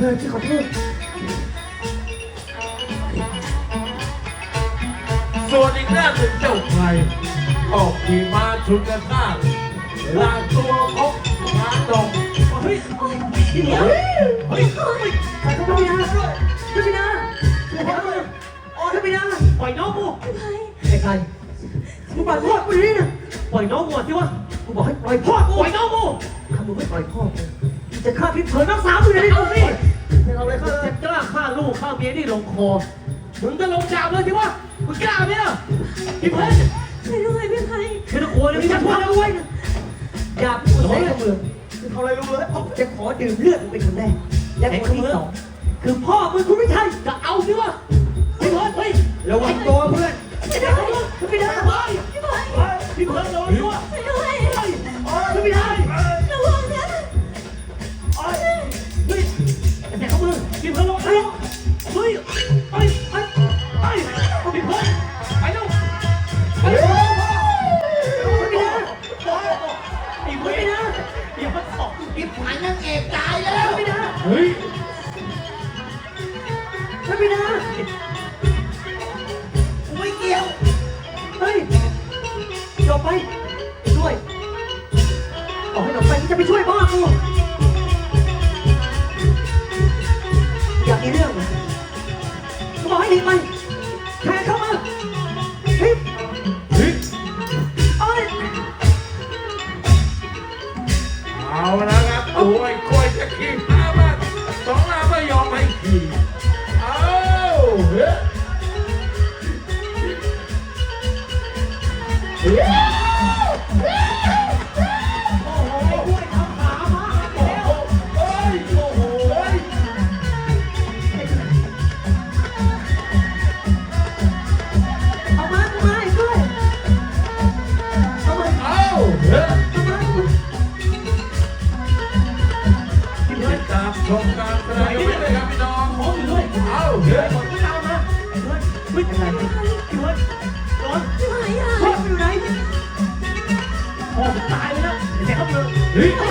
อโทษพี่เพิร์ดพี่เขอโทษส่วนอีกด้านหนึ่งเจ้าไทยออกขี่ม้าชุนกันข้าลากตัวพกม้าดงเฮ้ยเหนียเฮ้ยขอโทษพี่นาพี่นาพี่นาโอ้พี่นาปล่อยน้องกูไอ้ใครมึงปล่อยพ่อกูนี่นะปล่อยน้องกูสิวะกูบอกให้ปล่อยพ่อกูปล่อยน้องกูถ้ามึงไม่ปล่อยพ่อกูจะฆ่าพี่เพิร์ดน้องสาวมึงเลยเอาเอาสิสิเอาเลยครับจะกล้าฆ่าลูกฆ่าเมียนี่ลงคอ มึงก็ลงดาบเลยสิวะมึงกล้าไหมล่ะพี่เพื่อนช่วยด้วยพี่ไพไม่ต้องกลัวเลยพี่จะพูดแล้วกูไว้นะอย่าพูดใส่กับมึงเขาอะไรรู้เลยจะขอดื่มเลือดมึงเป็นคนแรกและคนที่สองคือพ่อมึงคุณไม่ใช่จะเอาสิวะพี่เพื่อนเฮ้ยระวังตัวเพื่อนไม่ได้ไม่ได้เฮ้ยพี่ไพชรพี่เพื่อนโดนด้วยช่ว เฮ้ยไปไปไปพี่พื่อนไปเร็วไปเร็วพี่เพื่อนพี่เพื่อนตกพี่ผ่านนางเอกตายแล้วไม่ได้เฮ้ยไม่ได้ไม่เกี่ยว เฮ้ยจบไปด้วยบอกให้หลบไปจะไปช่วยพ่อกูอยาก ฮ้ยอะไรพี่เพื่อนร้อนพี่ไพอะพ่ออยู่ไหนพ่อตายไปแล้วแต่เขามือเฮ้ยเฮ้